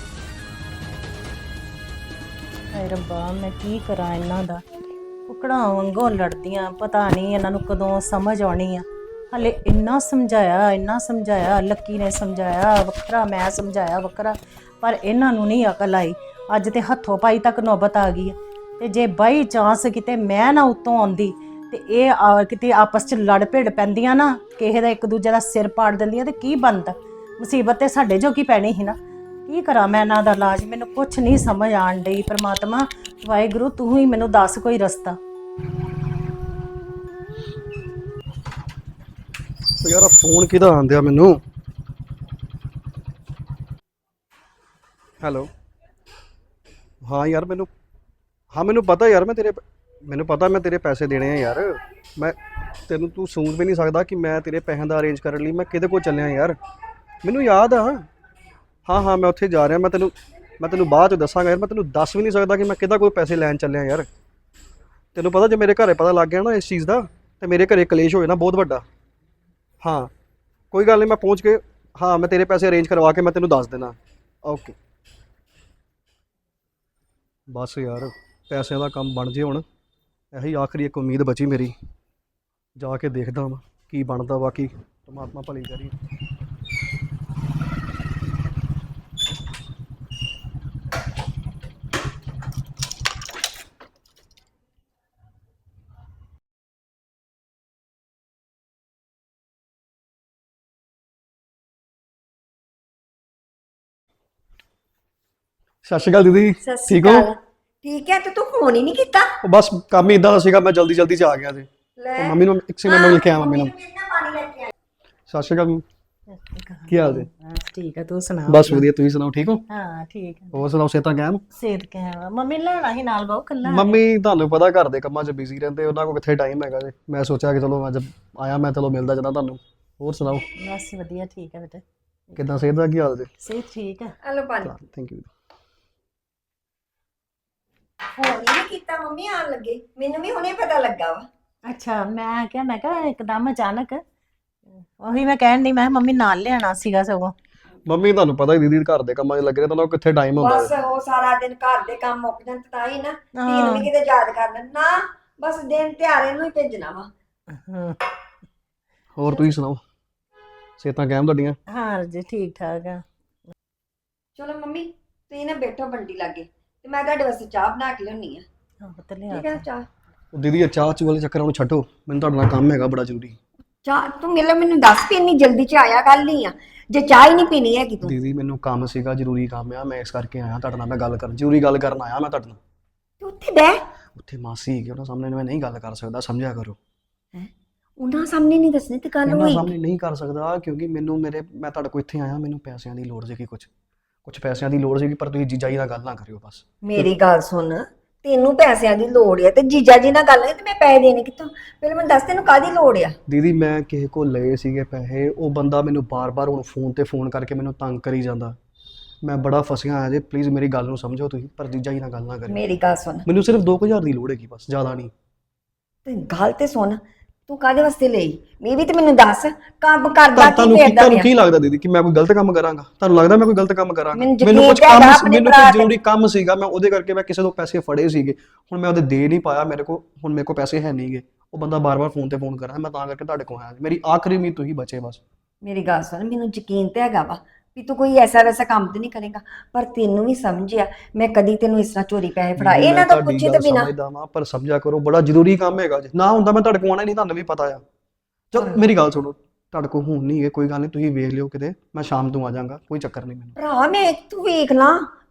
ਹਾਏ ਰੱਬਾ ਮੈਂ ਕੀ ਕਰਾਂ ਇਹਨਾਂ ਦਾ? ਕੁਕੜਾਂ ਵਾਂਗੋਂ ਲੜਦੀਆਂ ਪਤਾ ਨਹੀਂ ਇਹਨਾਂ ਨੂੰ ਕਦੋਂ ਸਮਝ ਆਉਣੀ ਆ। ਹਲੇ ਇੰਨਾ ਸਮਝਾਇਆ ਇੰਨਾ ਸਮਝਾਇਆ, ਲੱਕੀ ਨੇ ਸਮਝਾਇਆ, ਵੱਖਰਾ ਮੈਂ ਸਮਝਾਇਆ, ਵੱਖਰਾ, ਪਰ ਇਹਨਾਂ ਨੂੰ ਨਹੀਂ ਅਕਲ ਆਈ। ਅੱਜ ਤੇ ਹੱਥੋਂ ਪਾਈ ਤੱਕ ਨੌਬਤ ਆ ਗਈ ਆ। ਤੇ ਜੇ ਬਾਈ ਚਾਂਸ ਕਿਤੇ ਮੈਂ ਨਾ ਉਤੋਂ ਆਉਂਦੀ, ਤੇ ਇਹ ਆ- ਕਿਤੇ ਆਪਸ ਚ ਲੜ ਭਿੜ ਪੈਂਦੀਆਂ ਨਾ, ਕਿਸੇ ਦਾ ਇੱਕ ਦੂਜੇ ਦਾ ਸਿਰ ਪਾੜ ਦਿੰਦੀਆਂ, ਤੇ ਕੀ ਬਣਦਾ ਮੁਸੀਬਤ ਤੇ ਸਾਡੇ ਜੋ ਕੀ ਪੈਣੀ ਸੀ ਨਾ। ਕੀ ਕਰਾਂ ਮੈਂ ਇਹਨਾਂ ਦਾ ਇਲਾਜ? ਮੈਨੂੰ ਕੁਝ ਨਹੀਂ ਸਮਝ ਆਣ ਡਈ ਪ੍ਰਮਾਤਮਾ। ਵਾਹਿਗੁਰੂ, ਤੂੰ ਹੀ ਮੈਨੂੰ ਦੱਸ ਕੋਈ ਰਸਤਾ। ਉਹ ਯਾਰ ਫੋਨ ਕਿਹਦਾ ਆਂਦਿਆ ਮੈਨੂੰ? ਹੈਲੋ ਹਾਂ ਯਾਰ ਮੈਨੂੰ, ਹਾਂ ਮੈਨੂੰ ਪਤਾ ਯਾਰ ਮੈਂ ਤੇਰੇ, ਮੈਨੂੰ ਪਤਾ ਮੈਂ ਤੇਰੇ ਪੈਸੇ ਦੇਣੇ ਆ ਯਾਰ। ਮੈਂ ਤੈਨੂੰ ਤੂੰ ਸੋਚ ਵੀ ਨਹੀਂ ਸਕਦਾ ਕਿ ਮੈਂ ਤੇਰੇ ਪੈਸਿਆਂ ਦਾ ਅਰੇਂਜ ਕਰਨ ਲਈ ਮੈਂ ਕਿਹਦੇ ਕੋਲ ਚੱਲਿਆ ਯਾਰ। ਮੈਨੂੰ ਯਾਦ ਆ। ਹਾਂ ਹਾਂ ਮੈਂ ਉੱਥੇ ਜਾ ਰਿਹਾ, ਮੈਂ ਤੈਨੂੰ ਮੈਂ ਤੈਨੂੰ ਬਾਅਦ ਚ ਦੱਸਾਂਗਾ ਯਾਰ, ਮੈਂ ਤੈਨੂੰ ਦੱਸ ਵੀ ਨਹੀਂ ਸਕਦਾ ਕਿ ਮੈਂ ਕਿਹਦਾ ਕੋਈ ਪੈਸੇ ਲੈਣ ਚੱਲਿਆ ਯਾਰ। ਤੈਨੂੰ ਪਤਾ ਜੇ ਮੇਰੇ ਘਰੇ ਪਤਾ ਲੱਗ ਗਿਆ ਨਾ ਇਸ ਚੀਜ਼ ਦਾ, ਤੇ ਮੇਰੇ ਘਰੇ ਕਲੇਸ਼ ਹੋ ਜਾਣਾ ਬਹੁਤ ਵੱਡਾ। ਹਾਂ। ਕੋਈ ਗੱਲ ਨਹੀਂ, ਮੈਂ ਪਹੁੰਚ ਕੇ, ਹਾਂ, ਮੈਂ ਤੇਰੇ ਪੈਸੇ ਅਰੇਂਜ ਕਰਵਾ ਕੇ ਮੈਂ ਤੈਨੂੰ ਦੱਸ ਦੇਣਾ ਓਕੇ ਬਸ ਯਾਰ, ਪੈਸਿਆਂ ਦਾ ਕੰਮ ਬਣ ਜੇ ਹੁਣ। ਇਹੀ ਆਖਰੀ ਇੱਕ ਉਮੀਦ ਬਚੀ ਮੇਰੀ। ਜਾ ਕੇ ਦੇਖਦਾ ਵਾਂ, ਕੀ ਬਣਦਾ, ਬਾਕੀ ਪਰਮਾਤਮਾ ਭਲੀ ਕਰੀ। ਸਤਿ ਸ਼੍ਰੀ ਅਕਾਲ ਦੀਦੀ ਠੀਕ ਹੋ? ਠੀਕ ਹੈ ਤੇ ਤੂੰ ਫੋਨ ਹੀ ਨਹੀਂ ਕੀਤਾ? ਉਹ ਬਸ ਕੰਮ ਹੀ ਇਦਾਂ ਦਾ ਸੀਗਾ ਮੈਂ ਜਲਦੀ ਜਲਦੀ ਚ ਆ ਗਿਆ ਲੈ। ਉਹ ਮੰਮੀ ਨੂੰ ਇੱਕ ਸੀ ਮੈਂ ਮਿਲ ਕੇ ਆਇਆ ਮੰਮੀ ਨੂੰ ਪਾਣੀ ਲੈ ਕੇ ਆ ਸਤਿ ਸ਼੍ਰੀ ਅਕਾਲ। ਕੀ ਹਾਲ ਜੀ? ਬਸ ਠੀਕ ਆ ਤੂੰ ਸੁਣਾ? ਬਸ ਵਧੀਆ ਤੁਸੀਂ ਸੁਣਾਓ ਠੀਕ ਹੋ? ਹਾਂ ਠੀਕ ਆ। ਹੋਰ ਸੁਣਾਓ ਸੇਤਾ ਕੈਮ? ਸੇਤ ਕਹਿਆ ਮੰਮੀ ਲੈਣਾ ਹੀ ਨਾਲ ਬਹੁ ਕੱਲਾ ਮੰਮੀ ਤੁਹਾਨੂੰ ਪਤਾ ਘਰ ਦੇ ਕੰਮਾਂ 'ਚ ਬਿਜ਼ੀ ਰਹਿੰਦੇ ਉਹਨਾਂ ਕੋਲ ਕਿੱਥੇ ਟਾਈਮ ਹੈਗਾ ਜੀ? ਮੈਂ ਸੋਚਿਆ ਕਿ ਚਲੋ ਅੱਜ ਆਇਆ ਮੈਂ ਚਲੋ ਮਿਲਦਾ ਜਨਾ ਤੁਹਾਨੂੰ। ਹੋਰ ਸੁਣਾਓ? ਬਸ ਵਧੀਆ ਠੀਕ ਆ ਬੇਟਾ। ਕਿੱਦਾਂ ਸਿਹਤ ਦਾ ਕੀ ਹਾਲ ਜੀ? ਸੇਤ ਠੀਕ ਆ। ਹਲੋ ਪਾਣੀ ਥੈਂਕ ਯੂ ਫੋਨ ਹੀ ਨਹੀਂ ਕੀਤਾ ਮੰਮੀ ਆਣ ਲੱਗੇ। ਮੈਨੂੰ ਵੀ ਹੁਣੇ ਪਤਾ ਲੱਗਾ ਵਾ। ਅੱਛਾ ਮੈਂ ਕਿਹਾ ਮੈਂ ਕਿਹਾ ਇੱਕਦਮ ਅਚਾਨਕ। ਉਹੀ ਮੈਂ ਕਹਿਣ ਦੀ ਮੈਂ ਕਿਹਾ ਮੰਮੀ ਨਾਲ ਲਿਆਣਾ ਸੀਗਾ ਸਗੋਂ। ਮੰਮੀ ਤੁਹਾਨੂੰ ਪਤਾ ਹੀ ਦੀਦੀ ਘਰ ਦੇ ਕੰਮਾਂ 'ਚ ਲੱਗੇ ਰਹਿੰਦੇ ਕੋਲ ਕਿੱਥੇ ਟਾਈਮ ਹੁੰਦਾ ਬਸ ਉਹ ਸਾਰਾ ਦਿਨ ਘਰ ਦੇ ਕੰਮ ਮੁੱਕ ਜਾਣ ਤੇ ਤਾਂ ਹੀ ਨਾ। ਤੀਨ ਵੀ ਕਿਤੇ ਯਾਦ ਕਰ ਲੈਣ। ਨਾ ਬਸ ਦਿਨ ਤਿਹਾਰੇ ਨੂੰ ਹੀ ਭੇਜਣਾ ਵਾ। ਹਾਂ। ਹੋਰ ਤੁਸੀਂ ਸੁਣਾਓ? ਸਿਹਤਾਂ ਕੈਮ ਤੁਹਾਡੀਆਂ? ਹਾਂ ਜੀ ਠੀਕ ਠਾਕ ਆ। ਚਲੋ ਮੰਮੀ ਤੁਸੀਂ ਨਾ ਬੈਠੋ ਬੰਡੀ ਲਾਗੇ। ਤੇ ਮੈਂ ਤੁਹਾਡੇ ਵਾਸਤੇ ਚਾਹ ਬਣਾ ਕੇ ਲਿਆਉਣੀ ਆ। ਹਾਂ ਪੁੱਤ ਲਿਆ ਠੀਕ ਹੈ ਚਾਹ। ਉਹ ਦੀਦੀ ਇਹ ਚਾਹ ਚੂ ਵਾਲੇ ਚੱਕਰਾਂ ਨੂੰ ਛੱਡੋ। ਮੈਨੂੰ ਤੁਹਾਡੇ ਨਾਲ ਕੰਮ ਹੈਗਾ ਬੜਾ ਜ਼ਰੂਰੀ। ਚਾਹ ਤੂੰ ਮਿਲ ਮੈਨੂੰ ਦੱਸ ਵੀ ਇੰਨੀ ਜਲਦੀ ਚ ਆਇਆ ਗੱਲ ਨਹੀਂ ਆ। ਜੇ ਚਾਹ ਹੀ ਨਹੀਂ ਪੀਣੀ ਹੈਗੀ ਤੂੰ। ਦੀਦੀ ਮੈਨੂੰ ਕੰਮ ਸੀਗਾ ਜ਼ਰੂਰੀ ਕੰਮ ਆ। ਮੈਂ ਇਸ ਕਰਕੇ ਆਇਆ ਤੁਹਾਡੇ ਨਾਲ। ਮੈਂ ਗੱਲ ਕਰਨ ਜ਼ਰੂਰੀ ਗੱਲ ਕਰਨ ਆਇਆ ਮੈਂ ਤੁਹਾਡੇ ਨਾਲ। ਤੂੰ ਉੱਥੇ ਬਹਿ। ਉੱਥੇ ਮਾਸੀ ਹੈਗੀ ਉਹਨਾਂ ਸਾਹਮਣੇ ਮੈਂ ਨਹੀਂ ਗੱਲ ਕਰ ਸਕਦਾ ਸਮਝਿਆ ਕਰੋ। ਉਹਨਾਂ ਸਾਹਮਣੇ ਨਹੀਂ ਦੱਸਣੀ ਤੇ ਗੱਲ ਉਹਨਾਂ ਹੋਈ। ਸਾਹਮਣੇ ਨਹੀਂ ਕਰ ਸਕਦਾ ਕਿਉਂਕਿ ਮੈਨੂੰ ਮੇਰੇ ਮੈਂ ਤੁਹਾਡੇ ਕੋਲ ਇੱਥੇ ਆਇਆ ਮੈਨੂੰ ਪੈਸਿਆਂ ਦੀ ਲੋੜ ਸੀਗੀ ਕੁਝ ਕੁਝ ਪੈਸਿਆਂ ਦੀ ਲੋੜ ਸੀਗੀ ਪਰ ਤੁਸੀਂ ਜੀਜਾ ਜੀ ਨਾਲ ਗੱਲ ਨਾ ਕਰਿਓ ਬਸ। ਮੇਰੀ ਗੱਲ ਸੁਣ ਤੈਨੂੰ ਪੈਸਿਆਂ ਦੀ ਲੋੜ ਆ ਤੇ ਜੀਜਾ ਜੀ ਨਾਲ ਗੱਲ ਨਹੀਂ ਤੇ ਮੈਂ ਪੈਸੇ ਦੇਣੇ ਕਿੱਥੋਂ? ਪਹਿਲਾਂ ਮੈਨੂੰ ਦੱਸ ਤੈਨੂੰ ਕਾਦੀ ਲੋੜ ਆ? ਦੀਦੀ ਮੈਂ ਕਿਸੇ ਕੋਲ ਲਏ ਸੀਗੇ ਪੈਸੇ ਉਹ ਬੰਦਾ ਮੈਨੂੰ ਬਾਰ-ਬਾਰ ਹੁਣ ਫੋਨ ਤੇ ਫੋਨ ਕਰਕੇ ਮੈਨੂੰ ਤੰਗ ਕਰੀ ਜਾਂਦਾ। ਮੈਂ ਬੜਾ ਫਸਿਆ ਆ ਜੇ ਪਲੀਜ਼ ਮੇਰੀ ਗੱਲ ਨੂੰ ਸਮਝੋ ਤੁਸੀਂ ਪਰ ਜੀਜਾ ਜੀ ਨਾਲ ਗੱਲ ਨਾ ਕਰਿਓ। ਮੇਰੀ ਗੱਲ ਸੁਣ। ਮੈਨੂੰ ਸਿਰਫ 2000 ਦੀ ਲੋੜ ਹੈਗੀ ਬਸ ਜ਼ਿਆਦਾ ਨਹੀਂ। ਤੇ ਗੱਲ ਤੇ ਸੁਣ ਤੂੰ ਕਾਦੇ ਵਾਸਤੇ ਲਈ? ਮੈਂ ਵੀ ਤੇ ਮੈਨੂੰ ਦੱਸ ਕੰਮ ਕਰਦਾ ਕੀ ਤੁਹਾਨੂੰ ਕੀ ਫੇਰਦਾ ਤੁਹਾਨੂੰ ਕੀ ਲੱਗਦਾ ਦੀਦੀ ਕਿ ਮੈਂ ਕੋਈ ਗਲਤ ਕੰਮ ਕਰਾਂਗਾ? ਤੁਹਾਨੂੰ ਲੱਗਦਾ ਮੈਂ ਕੋਈ ਗਲਤ ਕੰਮ ਕਰਾਂਗਾ? ਮੈਨੂੰ ਕੁਝ ਕੰਮ ਮੈਨੂੰ ਕੋਈ। ਜ਼ਰੂਰੀ ਕੰਮ ਸੀਗਾ ਮੈਂ ਉਹਦੇ ਕਰਕੇ ਮੈਂ ਕਿਸੇ ਤੋਂ ਪੈਸੇ ਫੜੇ ਸੀਗੇ। ਹੁਣ ਮੈਂ ਉਹਦੇ ਦੇ ਨਹੀਂ ਪਾਇਆ ਮੇਰੇ ਕੋਲ ਹੁਣ ਮੇਰੇ ਕੋਲ ਪੈਸੇ ਹੈ ਨਹੀਂਗੇ। ਉਹ ਬੰਦਾ ਬਾਰ-ਬਾਰ ਫੋਨ ਤੇ ਫੋਨ ਕਰ ਰਿਹਾ ਮੈਂ ਤਾਂ ਕਰਕੇ ਤੁਹਾਡੇ ਕੋਲ ਆਇਆ ਮੇਰੀ ਆਖਰੀ ਉਮੀਦ ਤੁਸੀਂ ਬਚੇ ਬਸ। ਮੇਰੀ ਗੱਲ ਸੁਣ ਮੈਨੂੰ ਯਕੀਨ ਤੇ ਹੈਗਾ ਵਾ ਵੀ ਤੂੰ ਕੋਈ ਐਸਾ ਵੈਸਾ ਕੰਮ ਤੇ ਨਹੀਂ ਕਰੇਗਾ ਪਰ ਤੈਨੂੰ ਵੀ ਸਮਝਿਆ ਮੈਂ ਕਦੀ ਤੈਨੂੰ ਇਸ ਤਰ੍ਹਾਂ ਚੋਰੀ ਪੈਸੇ ਫੜਾ ਮੈਂ ਇਹਨਾਂ ਤੋਂ ਤੁਹਾਡੀ ਪੁੱਛੇ ਗੱਲ ਤੇ ਬਿਨਾ। ਸਮਝਦਾ ਵਾਂ ਪਰ ਸਮਝਿਆ ਕਰੋ ਬੜਾ ਜ਼ਰੂਰੀ ਕੰਮ ਹੈਗਾ ਜੀ। ਨਾ ਹੁੰਦਾ ਮੈਂ ਤੁਹਾਡੇ ਕੋਲ ਆਣਾ ਨਹੀਂ ਤੁਹਾਨੂੰ ਵੀ ਪਤਾ ਆ। ਚਲ ਮੇਰੀ ਗੱਲ ਸੁਣੋ ਤੁਹਾਡੇ ਕੋਲ ਹੁਣ ਨਹੀਂ ਹੈ ਕੋਈ ਗੱਲ ਨਹੀਂ ਤੁਸੀਂ ਵੇਖ ਲਿਓ ਕਿਤੇ ਮੈਂ ਸ਼ਾਮ ਨੂੰ ਆ ਜਾਵਾਂਗਾ ਕੋਈ ਚੱਕਰ ਨਹੀਂ ਮੈਨੂੰ। ਭਰਾ ਮੈਂ ਤੂੰ ਵੇਖ ਲਾ।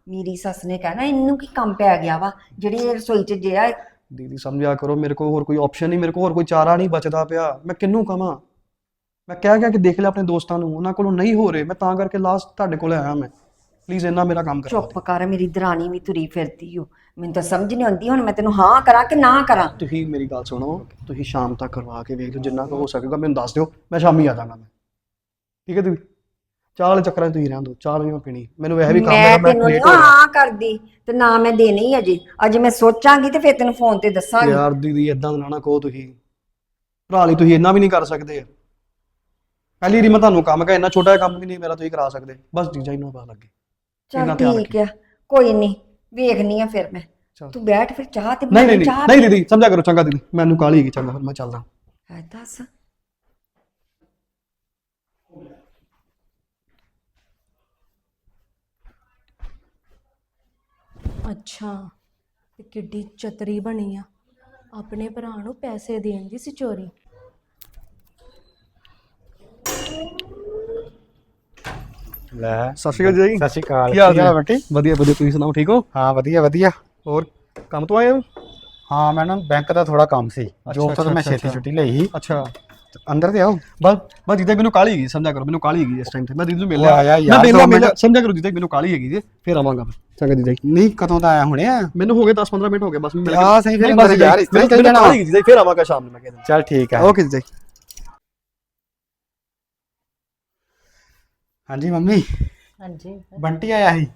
ਮੇਰੀ ਸੱਸ ਨੇ ਕਹਿਣਾ ਇਹਨੂੰ ਕੀ ਕੰਮ ਪੈ ਗਿਆ ਵਾ ਜਿਹੜੀ ਇਹ ਰਸੋਈ 'ਚ ਜਿਆ ਦੀਦੀ ਸਮਝਿਆ ਕਰੋ ਮੇਰੇ ਕੋਲ ਹੋਰ ਕੋਈ ਆਪਸ਼ਨ ਨਹੀਂ ਮੇਰੇ ਕੋਲ ਹੋਰ ਕੋਈ ਚਾਰਾ ਨਹੀਂ ਬਚਦਾ ਪਿਆ। ਮੈਂ ਕਿਹਨੂੰ ਕਵਾਂ? ਮੈਂ ਕਹਿ ਗਿਆ ਕਿ ਦੇਖ ਲੈ ਆਪਣੇ ਦੋਸਤਾਂ ਨੂੰ ਉਹਨਾਂ ਕੋਲੋਂ ਨਹੀਂ ਹੋ ਰਹੇ ਮੈਂ ਤਾਂ ਕਰਕੇ ਲਾਸਟ ਤੁਹਾਡੇ ਕੋਲ ਆਇਆ ਮੈਂ। ਪਲੀਜ਼ ਇੰਨਾ ਮੇਰਾ ਕੰਮ ਕਰਵਾ ਚੁੱਪ ਕਰ ਮੇਰੀ ਦਰਾਣੀ ਵੀ ਤੁਰੀ ਫਿਰਦੀ ਓ। ਮੈਨੂੰ ਤਾਂ ਸਮਝ ਨਹੀਂ ਆਉਂਦੀ ਹੁਣ ਮੈਂ ਤੈਨੂੰ ਹਾਂ ਕਰਾਂ ਕਿ ਨਾ ਕਰਾਂ? ਦਿਓ ਤੁਸੀਂ ਮੇਰੀ ਗੱਲ ਸੁਣੋ ਤੁਸੀਂ ਸ਼ਾਮ ਤੱਕ ਕਰਵਾ ਕੇ ਵੇਖ ਲਓ ਜਿੰਨਾ ਕੁ ਹੋ ਸਕੇਗਾ ਮੈਨੂੰ ਦੱਸ ਦਿਓ ਮੈਂ ਸ਼ਾਮੀ ਆ ਜਾਵਾਂਗਾ ਮੈਂ। ਠੀਕ ਹੈ ਤੁਸੀਂ ਚਾਹ ਵਾਲੇ ਚੱਕਰਾਂ 'ਚ ਤੁਸੀਂ ਰਹਿਣ ਦਿਓ ਚਾਹ ਨਹੀਂ ਮੈਂ ਪੀਣੀ। ਮੈਨੂੰ ਵੈਸੇ ਵੀ ਕੰਮ ਹੈ ਮੈਂ ਤੈਨੂੰ ਨਹੀਂ ਹੋ ਰਿਹਾ ਹਾਂ ਕਰਦੀ ਤੇ ਨਾ ਮੈਂ ਦੇਣੀ ਅਜੇ। ਅਜੇ ਮੈਂ ਸੋਚਾਂਗੀ ਤੇ ਫਿਰ ਤੈਨੂੰ ਫੋਨ ਤੇ ਦੱਸਾਂਗੀ। ਯਾਰ ਦੀਦੀ ਇਦਾਂ ਦਾ ਨਾ ਕਹੋ ਤੁਸੀਂ। ਭਰਾ ਲਈ ਤੁਸੀਂ ਇੰਨਾ ਵੀ ਨਹੀਂ ਕਰ ਸਕਦੇ। ਪਹਿਲੀ ਵਾਰੀ ਮੈਂ ਤੁਹਾਨੂੰ ਕੰਮ ਕਹਾਂ ਇੰਨਾ ਛੋਟਾ ਜਿਹਾ ਕੰਮ ਵੀ ਨਹੀਂ ਮੇਰਾ ਤੁਸੀਂ ਕਰਾ ਸਕਦੇ। ਬਸ ਡਿਜ਼ਾਈਨ ਨੂੰ ਪਤਾ ਲੱਗੇ। ਇੰਨਾ ਚਲ ਧਿਆਨ ਠੀਕ ਆ ਕੋਈ ਨਹੀਂ ਵੇਖਨੀ ਆ ਫਿਰ ਮੈਂ। ਚੱਲ। ਤੂੰ ਬੈਠ ਫਿਰ ਚਾਹ ਤੇ ਨਹੀਂ ਨਹੀਂ ਨਹੀਂ ਨਹੀਂ ਦੀਦੀ ਸਮਝਿਆ ਕਰੋ ਚੰਗਾ ਦੀਦੀ ਮੈਨੂੰ ਕਾਲੀ ਹੈਗੀ ਚੰਗਾ ਫਿਰ ਮੈਂ ਚੱਲਦਾ। ਹੈ ਦੱਸ। ਅੱਛਾ ਤੇ ਕਿੱਡੀ ਚਤਰੀ ਬਣੀ ਆ। ਆਪਣੇ ਭਰਾ ਨੂੰ ਪੈਸੇ ਦੇਣ ਦੀ ਸੀ ਚੋਰੀ? ਲੈ। ਸਤਿ ਸ਼੍ਰੀ ਅਕਾਲ ਜੀ। ਸਤਿ ਸ਼੍ਰੀ ਅਕਾਲ ਕੀ ਹਾਲ ਕੀ ਜੀ? ਬੰਟੀ? ਵਧੀਆ ਵਧੀਆ। ਤੁਸੀਂ ਸੁਣਾਓ ਠੀਕ ਹੋ? ਹਾਂ ਵਧੀਆ ਵਧੀਆ। ਹੋਰ ਕੰਮ ਤੋਂ ਆਏ ਹੋ? ਹਾਂ ਮੈਂ ਨਾ ਬੈਂਕ ਦਾ ਥੋੜਾ ਕੰਮ ਸੀ। ਜੋਬ ਤੋਂ ਤਾਂ ਮੈਂ ਛੇਤੀ। ਛੁੱਟੀ ਲਈ ਸੀ। ਅੱਛਾ। ਅੰਦਰ ਤੇ ਆਓ। ਬਸ ਬਸ ਜਿੱਦਾਂ ਮੈਨੂੰ ਕਾਲੀ ਹੈਗੀ ਸਮਝਿਆ ਕਰੋ ਮੈਨੂੰ ਕਾਲੀ ਹੈਗੀ ਇਸ ਟਾਈਮ ਤੇ। ਮੈਂ ਦੀਦੀ ਨੂੰ ਮਿਲ ਲਿਆ ਮੈਂ। ਮਿਲਿਆ ਸਮਝਿਆ ਕਰੋ ਜਿੱਦਾਂ ਮੈਨੂੰ ਕਾਲੀ ਹੈਗੀ ਜੀ ਫਿਰ ਆਵਾਂਗਾ ਚੰਗਾ ਦੀਦੀ। ਨਹੀਂ ਕਦੋਂ ਦਾ ਆਇਆ ਹੁਣੇ ਆ? ਮੈਨੂੰ ਹੋ ਗਏ 10 15 ਮਿੰਟ ਹੋ ਗਏ ਬਸ ਮੈਂ ਮਿਲ ਆ ਸਹੀ ਫਿਰ ਅੰਦਰ ਯਾਰ ਇਸ ਤਰ੍ਹਾਂ ਹੀ ਚੱਲ ਜਾਣਾ। ਕਾਲੀ ਹੈਗੀ ਜੀ ਫਿਰ ਆਵਾਂਗਾ ਸ਼ਾਮ ਨੂੰ ਮੈਂ ਕਹਿੰਦਾ ਚੱਲ ਠੀਕ ਹੈ ਓਕੇ ਜੀ ਹਾਂਜੀ ਮੰਮੀ ਹਾਂਜੀ। ਬੰਟੀ ਆਇਆ ਸੀ?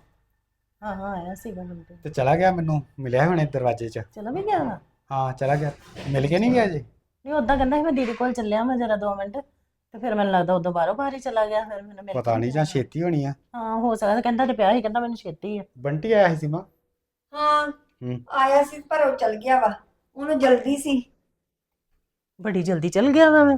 ਹਾਂ ਹਾਂ ਆਇਆ ਸੀਗਾ ਬੰਦੇ ਤੇ ਚਲਾ ਗਿਆ ਮੈਨੂੰ ਮਿਲਿਆ ਹੁਣੇ ਦਰਵਾਜ਼ੇ 'ਚ? ਚਲੋ ਵੀ ਗਿਆ ਵਾ? ਹਾਂ ਚਲਾ ਗਿਆ। ਮਿਲ ਕੇ ਨਹੀਂ ਗਿਆ ਜੀ? ਨਹੀਂ ਉਦਾਂ ਕਹਿੰਦਾ ਸੀ ਮੈਂ ਦੀਦੀ ਕੋਲ ਚੱਲਿਆ ਮੈਂ ਜਰਾ 2 ਮਿੰਟ ਤੇ ਫਿਰ ਮੈਨੂੰ ਲੱਗਦਾ ਉਦੋਂ ਬਾਹਰੋਂ ਬਾਹਰ ਹੀ ਚਲਾ ਗਿਆ ਫਿਰ ਮੈਨੂੰ ਮਿਲ ਪਤਾ ਨਹੀਂ ਜਾਂ ਛੇਤੀ ਹੋਣੀ ਆ। ਹਾਂ ਹੋ ਸਕਦਾ ਕਹਿੰਦਾ ਤੇ ਪਿਆ ਸੀ ਕਹਿੰਦਾ ਮੈਨੂੰ ਛੇਤੀ ਆ। ਬੰਟੀ ਆਇਆ ਸੀ ਮਾਂ ਹਾਂ ਹੂੰ। ਆਇਆ ਸੀ ਪਰ ਉਹ ਚਲ ਗਿਆ ਵਾ ਉਹਨੂੰ ਜਲਦੀ ਸੀ। ਬੜੀ ਜਲਦੀ ਚੱਲ ਗਿਆ ਵਾ ਮੈਂ।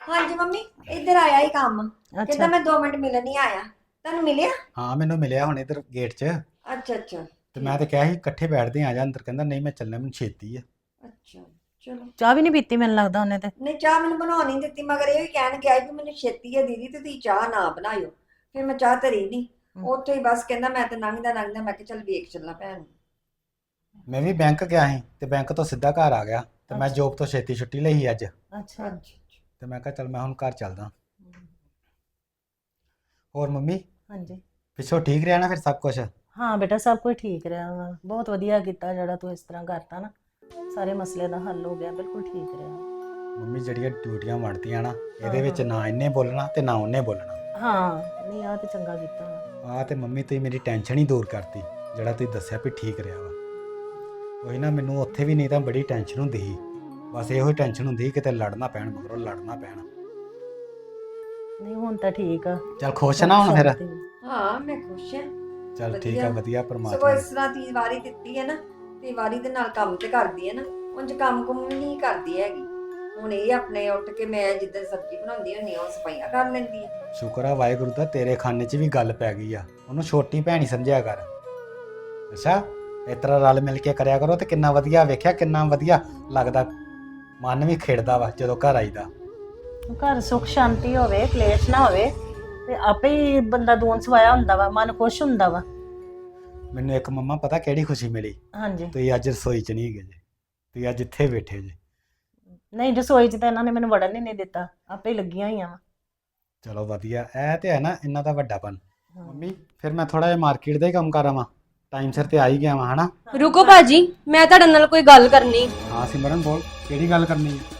ਹਾਂਜੀ ਮੰਮੀ ਇੱਧਰ ਆਇਆ ਹੀ ਕੰਮ। ਕਹਿੰਦਾ ਅੱਛਾ ਮੈਂ 2 ਮਿੰਟ ਮਿਲਣ ਨਹੀਂ ਆਇਆ। ਤੁਹਾਨੂੰ ਮਿਲਿਆ? ਹਾਂ ਮੈਨੂੰ ਮਿਲਿਆ ਹੁਣ ਇਧਰ ਗੇਟ 'ਚ। ਅੱਛਾ ਅੱਛਾ। ਤੇ ਮੈਂ ਤੇ ਕਿਹਾ ਸੀ ਇਕੱਠੇ ਬੈਠਦੇ ਆ ਜਾ ਅੰਦਰ ਕਹਿੰਦਾ ਨਹੀਂ ਮੈਂ ਚੱਲਣਾ ਮੈਨੂੰ ਛੇਤੀ ਆ। ਅੱਛਾ ਚਲੋ। ਚਾਹ ਵੀ ਨਹੀਂ ਪੀਤੀ ਮੈਨੂੰ ਲੱਗਦਾ ਉਹਨੇ ਤੇ। ਨਹੀਂ ਚਾਹ ਮੈਨੂੰ ਬਣਾਉਣੀ ਨਹੀਂ ਦਿੱਤੀ ਮਗਰ ਇਹ ਵੀ ਕਹਿਣ ਗਿਆ ਵੀ ਮੈਨੂੰ ਛੇਤੀ ਹੈ ਦੀਦੀ ਤੇ ਤੁਸੀਂ ਚਾਹ ਨਾ ਬਣਾਇਓ। ਫਿਰ ਮੈਂ ਚਾਹ ਧਰੀ ਨਹੀਂ। ਹਮ। ਉੱਥੇ ਹੀ ਬਸ ਕਹਿੰਦਾ ਮੈਂ ਤੇ ਲੰਘਦਾ ਲੰਘਦਾ ਮੈਂ ਕਿਹਾ ਚੱਲ ਵੇਖ ਚੱਲਾਂ ਭੈਣ। ਨੂੰ। ਮੈਂ ਵੀ ਬੈਂਕ ਗਿਆ ਸੀ ਤੇ ਬੈਂਕ ਤੋਂ ਸਿੱਧਾ ਘਰ ਆ ਗਿਆ। ਤੇ ਮੈਂ ਅੱਛਾ। ਜੋਬ ਤੋਂ ਛੇਤੀ ਛੁੱਟੀ ਲਈ ਸੀ ਅੱਜ। ਅੱਛਾ। ਤੇ ਮੈਂ ਕਿਹਾ ਚੱਲ ਮੈਂ ਹੁਣ ਘਰ ਚੱਲਦਾ। ਹੋਰ ਮੰਮੀ? ਹਾਂਜੀ। ਪਿੱਛੋਂ ਠੀਕ ਰਿਹਾ ਨਾ ਫਿਰ ਸਭ ਕੁਝ ਹਾਂ ਬੇਟਾ ਸਭ ਕੁਝ ਠੀਕ ਰਿਹਾ ਵਾ। ਬਹੁਤ ਵਧੀਆ ਕੀਤਾ ਜਿਹੜਾ ਤੂੰ ਇਸ ਤਰ੍ਹਾਂ ਕਰਤਾ ਨਾ। ਸਾਰੇ ਮਸਲੇ ਦਾ ਹੱਲ ਹੋ ਗਿਆ ਬਿਲਕੁਲ ਠੀਕ ਰਿਹਾ। ਮੰਮੀ ਜਿਹੜੀਆਂ ਡਿਊਟੀਆਂ ਵੰਡਤੀਆਂ ਨਾ ਇਹਦੇ ਵਿੱਚ ਨਾ ਇਹਨੇ ਬੋਲਣਾ ਤੇ ਨਾ ਉਹਨੇ ਬੋਲਣਾ। ਹਾਂ ਨਹੀਂ ਆ ਤੇ ਚੰਗਾ ਕੀਤਾ ਵਾ। ਆ ਤੇ ਮੰਮੀ ਤੁਸੀਂ ਮੇਰੀ ਟੈਨਸ਼ਨ ਹੀ ਦੂਰ ਕਰਤੀ ਜਿਹੜਾ ਤੁਸੀਂ ਦੱਸਿਆ ਵੀ ਠੀਕ ਰਿਹਾ ਵਾ। ਉਹੀ ਨਾ ਮੈਨੂੰ ਉੱਥੇ ਵੀ ਨਹੀਂ ਤਾਂ ਬੜੀ ਟੈਨਸ਼ਨ ਹੁੰਦੀ ਸੀ। ਬਸ ਇਹੋ ਹੀ ਟੈਨਸ਼ਨ ਹੁੰਦੀ ਸੀ ਕਿਤੇ ਲੜਨਾ ਪੈਣ ਮਗਰੋਂ ਲੜਨਾ ਪੈਣ। ਨਹੀਂ ਹੁਣ ਤਾਂ ਠੀਕ ਆ। ਚੱਲ ਖੁਸ਼ ਨਾ ਹੁਣ ਫਿਰ। ਹਾਂ ਮੈਂ ਖੁਸ਼ ਹਾਂ ਚੱਲ ਠੀਕ ਆ ਵਧੀਆ। ਸਗੋਂ ਪਰਮਾਤਮਾ। ਇਸ ਤਰ੍ਹਾਂ ਦੀ ਵਾਰੀ ਦਿੱਤੀ ਹੈ ਨਾ ਤੇ ਵਾਰੀ ਦੇ ਨਾਲ ਕੰਮ ਤੇ ਕਰਦੀ ਹੈ ਨਾ ਉਂਝ ਕੰਮ ਕੁਮ ਵੀ ਨਹੀਂ ਕਰਦੀ ਹੈਗੀ। ਹੁਣ ਇਹ ਆਪਣੇ ਉੱਠ ਕੇ ਮੈਂ ਜਿੱਦਾਂ ਸਬਜ਼ੀ ਬਣਾਉਂਦੀ ਹੁੰਦੀ ਆ ਉਹ ਸਫਾਈਆਂ ਕਰ ਲੈਂਦੀ ਹੈ। ਸ਼ੁਕਰ ਆ ਵਾਹਿਗੁਰੂ ਦਾ ਤੇਰੇ ਖਾਨੇ 'ਚ ਵੀ ਗੱਲ ਪੈ ਗਈ ਆ। ਉਹਨੂੰ ਛੋਟੀ ਭੈਣ ਹੀ ਸਮਝਿਆ ਕਰ। ਅੱਛਾ ਇਸ ਤਰ੍ਹਾਂ ਰਲ ਮਿਲ ਕੇ ਕਰਿਆ ਕਰੋ ਤੇ ਕਿੰਨਾ ਵਧੀਆ ਵੇਖਿਆ ਕਿੰਨਾ ਵਧੀਆ ਲੱਗਦਾ। ਮਨ ਵੀ ਖੇਡਦਾ ਵਾ ਜਦੋਂ ਘਰ ਆਈਦਾ। ਘਰ ਸੁਖ ਸ਼ਾਂਤੀ ਹੋਵੇ ਕਲੇਸ਼ ਨਾ ਹੋਵੇ ਤੇ ਆਪੇ ਹੀ ਬੰਦਾ ਦੂਨ ਸਵਾਇਆ ਹੁੰਦਾ ਵਾ ਮਨ ਖੁਸ਼ ਹੁੰਦਾ ਵਾ। ਮੈਨੂੰ ਇੱਕ ਮੰਮਾ ਪਤਾ ਕਿਹੜੀ ਖੁਸ਼ੀ ਮਿਲੀ? ਹਾਂਜੀ। ਤੁਸੀਂ ਅੱਜ ਰਸੋਈ 'ਚ ਨਹੀਂ ਹੈਗੇ ਜੇ ਤੁਸੀਂ ਅੱਜ ਇੱਥੇ ਬੈਠੇ ਜੇ। ਨਹੀਂ ਰਸੋਈ 'ਚ ਤਾਂ ਇਹਨਾਂ ਨੇ ਮੈਨੂੰ ਵੜਨ ਹੀ ਨਹੀਂ ਦਿੱਤਾ ਆਪੇ ਹੀ ਲੱਗੀਆਂ ਹੋਈਆਂ ਵਾ। ਚਲੋ ਵਧੀਆ ਇਹ ਤੇ ਹੈ ਨਾ ਇਹਨਾਂ ਦਾ ਵੱਡਾਪਨ ਮੰਮੀ ਫਿਰ ਮੈਂ ਥੋੜਾ ਜਿਹਾ ਮਾਰਕੀਟ ਦਾ ਹੀ ਕੰਮ ਕਰ ਆਵਾਂ। ਟਾਈਮ ਸਿਰ ਤੇ ਆ ਹੀ ਗਿਆ ਵਾਂ ਹਨਾ? ਰੁਕੋ ਭਾਜੀ ਮੈਂ ਤੁਹਾਡੇ ਨਾਲ ਕੋਈ ਗੱਲ ਕਰਨੀ। ਹਾਂ ਸਿਮਰਨ ਬੋਲ ਕਿਹੜੀ ਗੱਲ ਕਰਨੀ ਹੈ